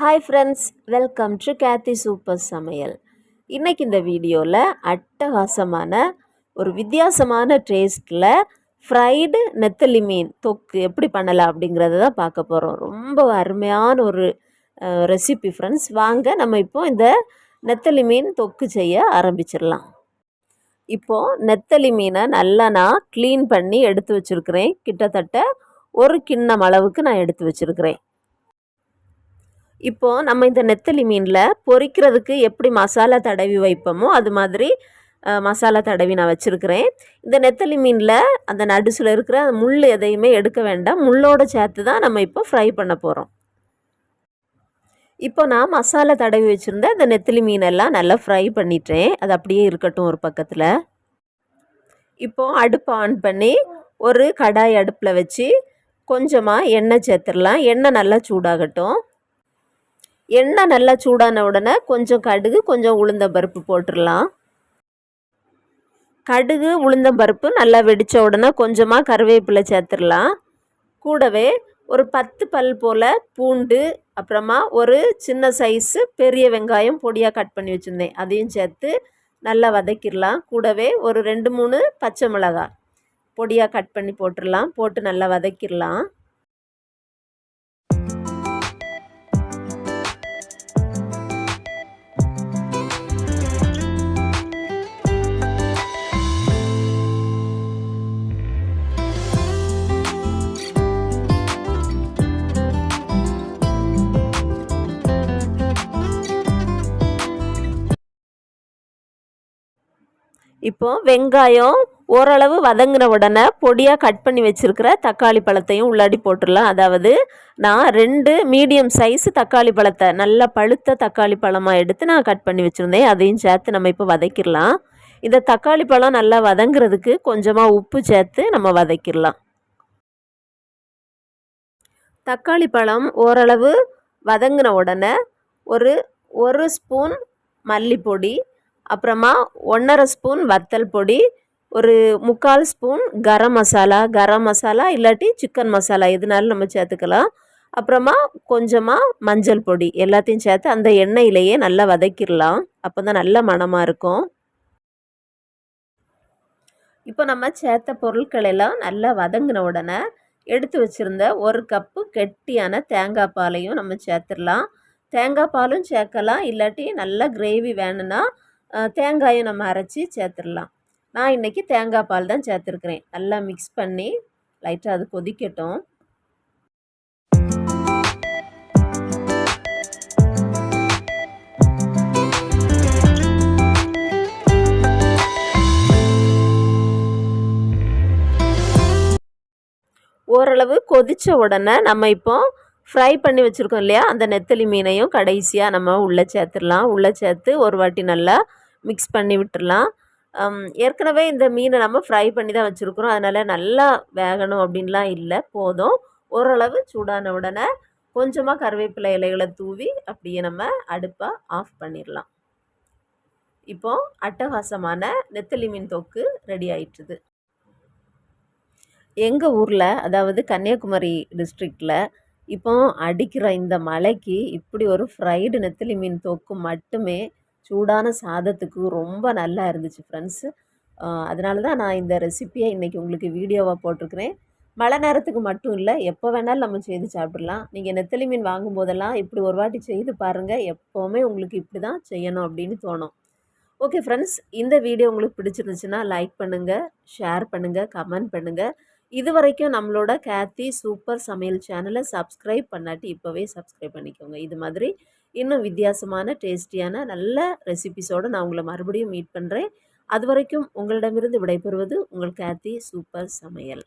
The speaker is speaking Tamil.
Hi friends welcome to Kethi super சமையல் இன்றைக்கி இந்த வீடியோவில் அட்டகாசமான ஒரு வித்தியாசமான டேஸ்ட்டில் ஃப்ரைடு நெத்தலி மீன் தொக்கு எப்படி பண்ணலாம் அப்படிங்கிறத தான் பார்க்க போகிறோம் ரொம்ப அருமையான ஒரு ரெசிபி ஃப்ரெண்ட்ஸ் வாங்க நம்ம இப்போ இந்த நெத்தலி மீன் தொக்கு செய்ய ஆரம்பிச்சிடலாம். இப்போது நெத்தலி மீனை நல்லா நான் க்ளீன் பண்ணி எடுத்து வச்சுருக்கிறேன். கிட்டத்தட்ட ஒரு கிண்ணம் அளவுக்கு நான் எடுத்து வச்சுருக்கிறேன். இப்போது நம்ம இந்த நெத்தலி மீனில் பொரிக்கிறதுக்கு எப்படி மசாலா தடவி வைப்போமோ அது மாதிரி மசாலா தடவி நான் வச்சுருக்கிறேன். இந்த நெத்தலி மீனில் அந்த நடுசில் இருக்கிற அந்த முள் எதையுமே எடுக்க வேண்டாம். முள்ளோடு சேர்த்து தான் நம்ம இப்போ ஃப்ரை பண்ண போகிறோம் இப்போ நான் மசாலா தடவி வச்சுருந்தேன் இந்த நெத்திலி மீனெல்லாம் நல்லா ஃப்ரை பண்ணிட்டேன். அது அப்படியே இருக்கட்டும் ஒரு பக்கத்தில். இப்போது அடுப்பு ஆன் பண்ணி ஒரு கடாய் அடுப்பில் வச்சு கொஞ்சமாக எண்ணெய் சேர்த்துடலாம். எண்ணெய் நல்லா சூடாகட்டும். எண்ணெய் நல்லா சூடான உடனே கொஞ்சம் கடுகு கொஞ்சம் உளுந்தம்பருப்பு போட்டுடலாம் கடுகு உளுந்தம்பருப்பு நல்லா வெடித்த உடனே கொஞ்சமாக கருவேப்பிலை சேர்த்துடலாம் கூடவே ஒரு பத்து பல் போல் பூண்டு அப்புறமா ஒரு சின்ன சைஸு பெரிய வெங்காயம் பொடியாக கட் பண்ணி வச்சுருந்தேன். அதையும் சேர்த்து நல்லா வதக்கிடலாம். கூடவே ஒரு ரெண்டு மூணு பச்சை மிளகாய் பொடியாக கட் பண்ணி போட்டுடலாம் போட்டு நல்லா வதக்கிடலாம். இப்போது வெங்காயம் ஓரளவு வதங்கின உடனே பொடியாக கட் பண்ணி வச்சுருக்கிற தக்காளி பழத்தையும் உள்ளாடி போட்டுடலாம். அதாவது நான் ரெண்டு மீடியம் சைஸ் தக்காளி பழத்தை நல்லா பழுத்த தக்காளி பழமாக எடுத்து நான் கட் பண்ணி வச்சுருந்தேன். அதையும் சேர்த்து நம்ம இப்போ வதக்கிடலாம். இந்த தக்காளி பழம் நல்லா வதங்குறதுக்கு கொஞ்சமாக உப்பு சேர்த்து நம்ம வதக்கிடலாம். தக்காளி பழம் ஓரளவு வதங்கின உடனே ஒரு ஒரு ஸ்பூன் மல்லிப்பொடி அப்புறமா ஒன்றரை ஸ்பூன் வத்தல் பொடி ஒரு முக்கால் ஸ்பூன் கரம் மசாலா கரம் மசாலா இல்லாட்டி சிக்கன் மசாலா எதுனாலும் நம்ம சேர்த்துக்கலாம். அப்புறமா கொஞ்சமாக மஞ்சள் பொடி எல்லாத்தையும் சேர்த்து அந்த எண்ணெயிலேயே நல்லா வதக்கிடலாம். அப்போ தான் நல்ல மணமாக இருக்கும். இப்போ நம்ம சேர்த்த பொருட்கள் எல்லாம் நல்லா வதங்கின உடனே எடுத்து வச்சுருந்த ஒரு கப்பு கெட்டியான தேங்காய் பாலையும் நம்ம சேர்த்துடலாம். தேங்காய் பாலும் சேர்க்கலாம் இல்லாட்டி நல்லா கிரேவி வேணும்னா தேங்காயும் நம்ம அரைச்சி சேர்த்துடலாம். நான் இன்றைக்கி தேங்காய் பால் தான் சேர்த்துருக்குறேன். நல்லா மிக்ஸ் பண்ணி லைட்டாக அது கொதிக்கட்டும். ஓரளவு கொதித்த உடனே நம்ம இப்போ ஃப்ரை பண்ணி வச்சுருக்கோம் இல்லையா? அந்த நெத்தலி மீனையும் கடைசியாக நம்ம உள்ளே சேர்த்துடலாம். உள்ளே சேர்த்து ஒரு வாட்டி நல்லா மிக்ஸ் பண்ணி விட்டுடலாம். ஏற்கனவே இந்த மீனை நம்ம ஃப்ரை பண்ணி தான் வச்சுருக்குறோம். அதனால் நல்லா வேகணும் அப்படின்லாம் இல்லை. போதும். ஓரளவு சூடான உடனே கொஞ்சமாக கருவேப்பிலை இலைகளை தூவி அப்படியே நம்ம அடுப்பை ஆஃப் பண்ணிடலாம். இப்போது அட்டகாசமான நெத்தலி மீன் தொக்கு ரெடி ஆயிட்டுது. எங்கள் ஊரில் அதாவது கன்னியாகுமரி டிஸ்ட்ரிக்டில் இப்போ அடிக்கிற இந்த மழைக்கு இப்படி ஒரு ஃப்ரைடு நெத்திலி மீன் தொக்கு மட்டுமே சூடான சாதத்துக்கு ரொம்ப நல்லா இருந்துச்சு ஃப்ரெண்ட்ஸு அதனால தான் நான் இந்த ரெசிப்பியை இன்றைக்கி உங்களுக்கு வீடியோவாக போட்டிருக்கிறேன். மழை நேரத்துக்கு மட்டும் இல்லை எப்போ வேணாலும் நம்ம செய்து சாப்பிட்றலாம் நீங்கள் நெத்தலி மீன் வாங்கும்போதெல்லாம் இப்படி ஒரு வாட்டி செய்து பாருங்கள் எப்போவுமே உங்களுக்கு இப்படி தான் செய்யணும் அப்படின்னு தோணும். ஓகே ஃப்ரெண்ட்ஸ் இந்த வீடியோ உங்களுக்கு பிடிச்சிருந்துச்சுன்னா லைக் பண்ணுங்கள் ஷேர் பண்ணுங்கள் கமெண்ட் பண்ணுங்கள் இது வரைக்கும் நம்மளோட கேத்தி சூப்பர் சமையல் சேனலை சப்ஸ்கிரைப் பண்ணாட்டி இப்போவே சப்ஸ்கிரைப் பண்ணிக்கோங்க. இது மாதிரி இன்னும் வித்தியாசமான டேஸ்டியான நல்ல ரெசிபிஸோடு நான் உங்களை மறுபடியும் மீட் பண்ணுறேன் அது வரைக்கும் உங்களிடமிருந்து விடைபெறுவது உங்கள் கேத்தி சூப்பர் சமையல்.